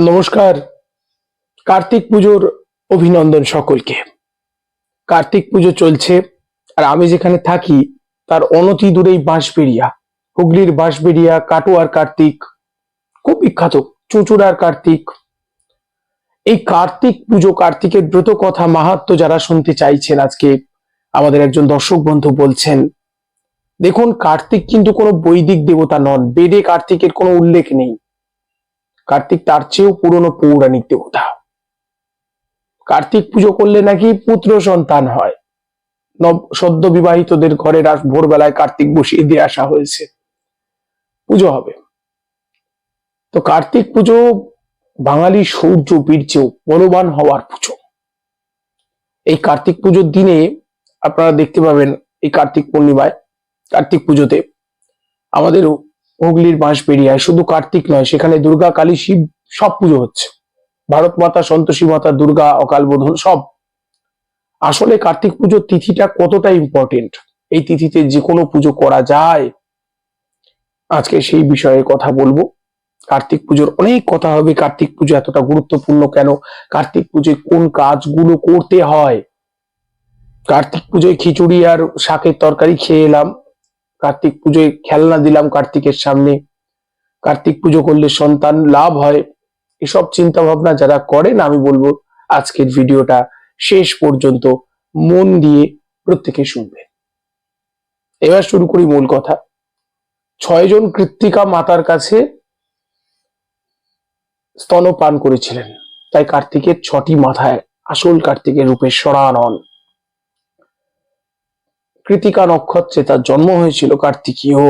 নমস্কার। কার্তিক পুজোর অভিনন্দন সকলকে। কার্তিক পুজো চলছে আর আমি যেখানে থাকি, তার অনতি দূরেই বাঁশবেড়িয়া। হুগলির বাঁশবেড়িয়া, কাটোয়ার কার্তিক, খুব বিখ্যাত, চুঁচুড়ার কার্তিক। এই কার্তিক পুজো কার্তিকের ব্রত কথা মাহাত্ম যারা শুনতে চাইছেন আজকে, আমাদের একজন দর্শক বন্ধু বলছেন, দেখুন, কার্তিক কিন্তু কোনো বৈদিক দেবতা নন, বেদে কার্তিকের কোনো উল্লেখ নেই। কার্তিক তার চেয়েও পুরনো পৌরাণিক দেবতা। কার্তিক পুজো করলে নাকি পুত্র সন্তান হয়। নব, সদ্য বিবাহিতদের ঘরে ভোরবেলায় কার্তিক বসিয়ে দিয়ে আসা হয়েছে। পুজো হবে। তো কার্তিক পুজো বাঙালি সৌর্য বীর্য বলবান হওয়ার পুজো। এই কার্তিক পুজোর দিনে আপনারা দেখতে পাবেন এই কার্তিক পূর্ণিমায় কার্তিক পুজোতে আমাদের হুগলির বাঁশবেড়িয়ায়, শুধু কার্তিক নয়, সেখানে দুর্গা, কালী, শিব সব পুজো হচ্ছে। ভারত মাতা, সন্তোষী মাতা, দুর্গা, অকাল বোধন সব। আসলে কার্তিক পুজোর তিথিটা কতটা ইম্পর্টেন্ট এই তিথিতে যে কোনো পুজো করা যায়। আজকে সেই বিষয়ে কথা বলব। কার্তিক পুজোর অনেক কথা হবে। কার্তিক পুজো এতটা গুরুত্বপূর্ণ কেন? কার্তিক পুজোয় কোন কাজগুলো করতে হয়? কার্তিক পুজোয় খিচুড়ি আর শাকের তরকারি খেয়ে এলাম। কার্তিক পুজোয় খেলনা দিলাম কার্তিকের সামনে। কার্তিক পুজো করলে সন্তান লাভ হয়। এসব চিন্তা ভাবনা যারা করেন, আমি বলব আজকের ভিডিওটা শেষ পর্যন্ত মন দিয়ে প্রত্যেকে শুনবেন। এবার শুরু করি মূল কথা। ছয়জন কৃত্তিকা মাতার কাছে স্তনপান করেছিলেন। তাই কার্তিকের ছটি মাথায় আসল কার্তিকের রূপে সরানন কৃতিকা নক্ষত্রে তার জন্ম হয়েছিল কার্তিকীয়।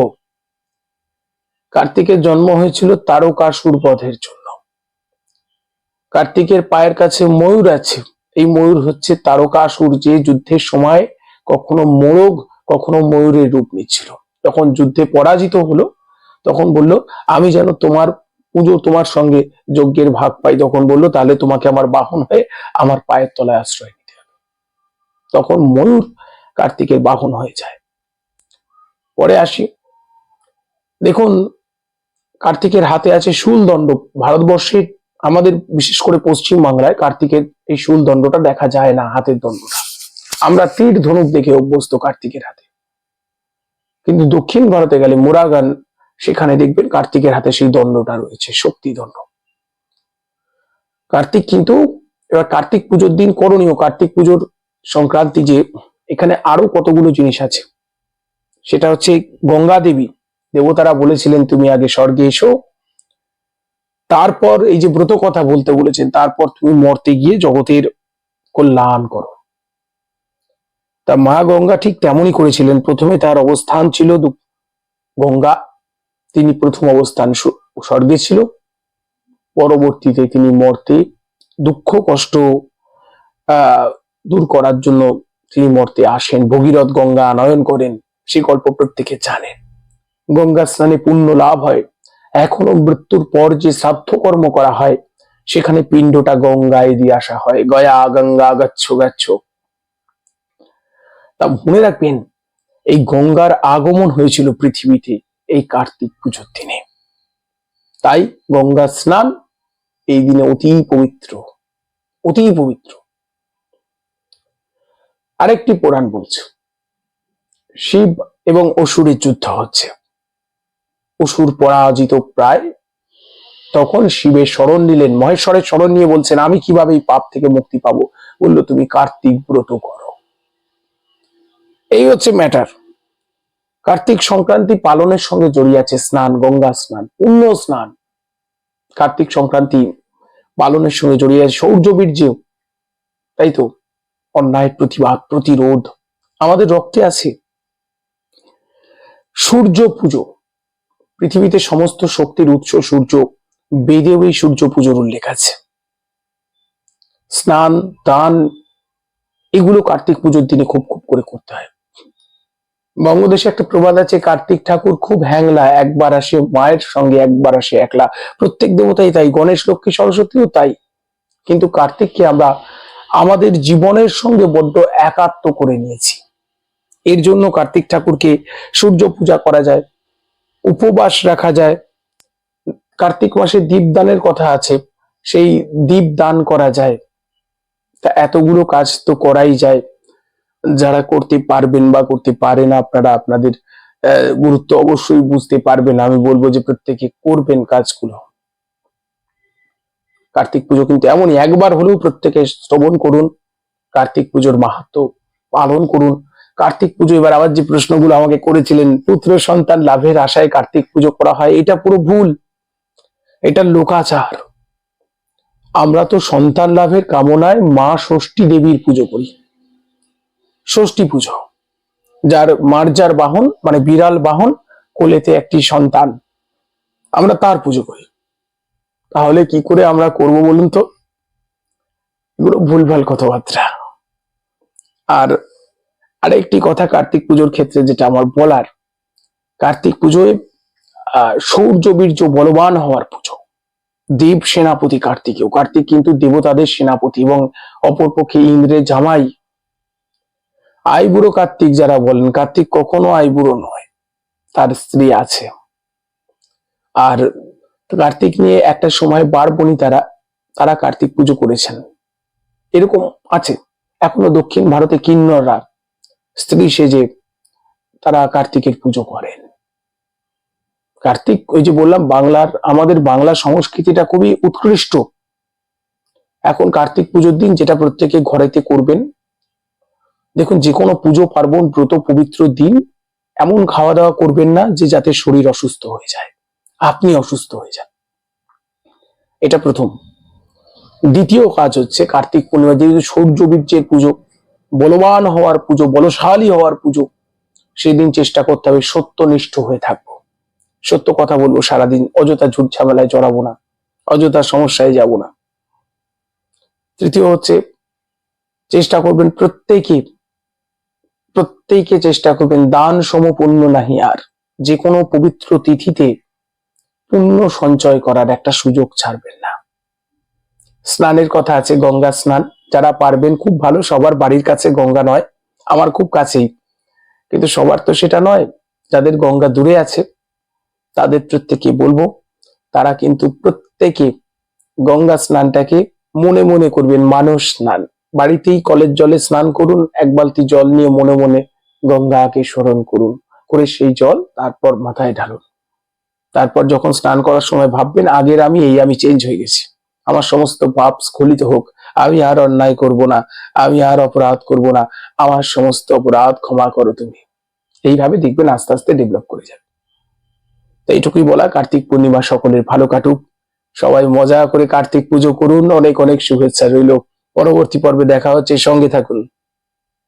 কার্তিকের জন্ম হয়েছিল তারকাসুর বধের জন্য। কার্তিকের পায়ের কাছে ময়ূর আছে। এই ময়ূর হচ্ছে তারকাসুর যে যুদ্ধের সময় কখনো মোরগ, কখনো ময়ূরের রূপ নিচ্ছিল। যখন যুদ্ধে পরাজিত হলো, তখন বলল, আমি যেন তোমার পুজো তোমার সঙ্গে যজ্ঞের ভাগ পাই। তখন বলল, তাহলে তোমাকে আমার বাহন হয়ে আমার পায়ের তলায় আশ্রয় নিতে হবে। তখন ময়ূর কার্তিকের বাহন হয়ে যায়। পরে আসি। দেখুন, কার্তিকের হাতে আছে শুলদণ্ড। ভারতবর্ষে আমাদের বিশেষ করে পশ্চিম বাংলায় কার্তিকের এই শুলদণ্ডটা দেখা যায় না, হাতের দণ্ডটা। আমরা তীর ধনুক দেখে অভ্যস্ত কার্তিকের হাতে। কিন্তু দক্ষিণ ভারতে গেলে মোরাগান, সেখানে দেখবেন কার্তিকের হাতে সেই দণ্ডটা রয়েছে, শক্তি দণ্ড। কার্তিক কিন্তু, এবার কার্তিক পুজোর দিন করণীয়। কার্তিক পুজোর সংক্রান্তি যে এখানে আরও কতগুলো জিনিস আছে। সেটা হচ্ছে গঙ্গা দেবী। দেবতারা বলেছিলেন, তুমি আগে স্বর্গে এসো। তারপর এই যে ব্রত কথা বলতে বলেছেন, তারপর তুমি মর্তে গিয়ে জগতের কল্যাণ করো। তা মা গঙ্গা ঠিক তেমনই করেছিলেন। প্রথমে তার অবস্থান ছিল গঙ্গা। তিনি প্রথম অবস্থান স্বর্গে ছিল। পরবর্তীতে তিনি মর্তে দুঃখ, কষ্ট দূর করার জন্য তিনি মর্তে আসেন, ভগীরথ গঙ্গা আনয়ন করেন, সে গল্প প্রত্যেকে জানেন। গঙ্গা স্নানে পুণ্য লাভ হয়। এখনও মৃত্যুর পর যে শ্রাদ্ধ কর্ম করা হয়, সেখানে পিণ্ডটা গঙ্গায় দিয়ে আসা হয়। গয়া, গঙ্গা, গচ্ছ গচ্ছ। তা মনে রাখবেন, এই গঙ্গার আগমন হয়েছিল পৃথিবীতে এই কার্তিক পুজোর দিনে। তাই গঙ্গা স্নান এই দিনে অতি পবিত্র অতি পবিত্র। আরেকটি পুরাণ বলছে, শিব এবং অসুরের যুদ্ধ হচ্ছে। অসুর পরাজিত প্রায়, তখন শিবের স্মরণ নিলেন। মহেশ্বরের স্মরণ নিয়ে বলছেন, আমি কীভাবে এই পাপ থেকে মুক্তি পাবো? বলল, তুমি কার্তিক ব্রত করো। এই হচ্ছে ম্যাটার কার্তিক সংক্রান্তি পালনের সঙ্গে জড়িয়ে আছে স্নান, গঙ্গা স্নান, পুণ্য স্নান। কার্তিক সংক্রান্তি পালনের সঙ্গে জড়িয়ে আছে সৌর্য বীর্য তাই তো? অন্যায়ের প্রতিবাদ, প্রতিরোধ আমাদের রক্তে আছে। সূর্য পুজো, পৃথিবীতে সমস্ত শক্তির উৎস সূর্য বেদেও এই সূর্য পুজোর উল্লেখ আছে। স্নান, দান, এগুলো কার্তিক পুজোর দিনে খুব খুব করে করতে হয়। বঙ্গদেশে একটা প্রবাদ আছে, কার্তিক ঠাকুর খুব হ্যাংলা, একবার আসে মায়ের সঙ্গে, একবার আসে একলা। প্রত্যেক দেবতাই তাই, গণেশ, লক্ষ্মী, সরস্বতীও তাই। কিন্তু কার্তিককে আমরা আমাদের জীবনের সঙ্গে বড্ড একাত্ম করে নিয়েছি। এর জন্য কার্তিক ঠাকুরকে সূর্য পূজা করা যায়, উপবাস রাখা যায়। কার্তিক মাসে দীপদানের কথা আছে, সেই দীপ দান করা যায়। তা এতগুলো কাজ তো করাই যায়। যারা করতে পারবেন বা করতে পারে না, আপনারা আপনাদের গুরুত্ব অবশ্যই বুঝতে পারবেন। আমি বলব যে প্রত্যেকে করবেন কাজগুলো। কার্তিক পুজো কিন্তু এমনই, একবার হলেও প্রত্যেকে শ্রবণ করুন, কার্তিক পুজোর মাহাত্ম পালন করুন। কার্তিক পুজো এবার আবার যে প্রশ্নগুলো আমাকে করেছিলেন, পুত্র সন্তান লাভের আশায় কার্তিক পুজো করা হয়, এটা পুরো ভুল। এটা লোকাচার। আমরা তো সন্তান লাভের কামনায় মা ষষ্ঠী দেবীর পুজো করি। ষষ্ঠী পুজো, যার মার যার বাহন মানে বিড়াল বাহন কোলেতে একটি সন্তান, আমরা তার পুজো করি। তাহলে কি করে আমরা করব বলুন তো? এগুলো ভুলভাল কথাবার্তা। আর আরেকটি কথা কার্তিক পুজোর ক্ষেত্রে যেটা আমার বলার, কার্তিক পুজোয় সৌর্য, বীর্য বলবান হওয়ার পুজো। দেব সেনাপতি কার্তিকেও, কার্তিক কিন্তু দেবতাদের সেনাপতি এবং অপরপক্ষে ইন্দ্রের জামাই। আইবুড়ো কার্তিক যারা বলেন, কার্তিক কখনো আইবুড়ো নয়, তার স্ত্রী আছে। আর কার্তিক নিয়ে একটা সময় বার বনিতারা তারা কার্তিক পুজো করেছেন। এরকম আছে। এখনও দক্ষিণ ভারতে কিন্নররা স্ত্রী সেজে তারা কার্তিকের পুজো করেন। কার্তিক, ওই যে বললাম, বাংলার, আমাদের বাংলা সংস্কৃতিটা খুবই উৎকৃষ্ট। এখন কার্তিক পুজোর দিন যেটা প্রত্যেকে ঘরেতে করবেন। দেখুন, যে কোনো পুজো, পার্বণ, ব্রত, পবিত্র দিন এমন খাওয়া দাওয়া করবেন না যে যাতে শরীর অসুস্থ হয়ে যায়। আপনি অসুস্থ হয়ে যান। এটা প্রথম। দ্বিতীয় কাজ হচ্ছে কার্তিক পূর্ণিমা, যেহেতু সৌর্য বীর্যের পুজো, বলবান হওয়ার পুজো, বলশালী হওয়ার পুজো, সেদিন চেষ্টা করতে হবে সত্যনিষ্ঠ হয়ে থাকব। সত্য কথা বলব, সারাদিন অযথা ঝুট ঝামেলায় জড়াবো না, অযথা সমস্যায় যাব না। তৃতীয় হচ্ছে, চেষ্টা করবেন প্রত্যেকে প্রত্যেকে চেষ্টা করবেন দান সমপূর্ণ নাহি আর। যে কোনো পবিত্র তিথিতে পুণ্য সঞ্চয় করার একটা সুযোগ ছাড়বেন না। স্নানের কথা আছে, গঙ্গা স্নান। যারা পারবেন, খুব ভালো, সবার বাড়ির কাছে গঙ্গা নয়, আমার খুব কাছেই। কিন্তু সবার তো সেটা নয়, যাদের গঙ্গা দূরে আছে, তাদের প্রত্যেকে বলব, তারা কিন্তু প্রত্যেকে গঙ্গা স্নানটাকে মনে মনে করবেন, মানস স্নান। বাড়িতেই কলের জলে স্নান করুন, এক বালতি জল নিয়ে মনে মনে গঙ্গাকে স্মরণ করুন, করে সেই জল তারপর মাথায় ঢালুন। তারপর যখন স্নান করার সময় ভাববেন, আগের আমি, এই আমি চেঞ্জ হয়ে গেছি। আমার সমস্ত পাপ স্খলিত হোক। আমি আর অন্যায় করব না। আমি আর অপরাধ করব না। আমার সমস্ত অপরাধ ক্ষমা করো তুমি। এইভাবে দেখবেন আস্তে আস্তে ডেভেলপ করে যাবে। তো এইটুকুই বলা। কার্তিক পূর্ণিমা সকলের ভালো কাটুক। সবাই মজা করে কার্তিক পুজো করুন। অনেক অনেক শুভেচ্ছা রইল। পরবর্তী পর্বে দেখা হচ্ছে। সঙ্গে থাকুন।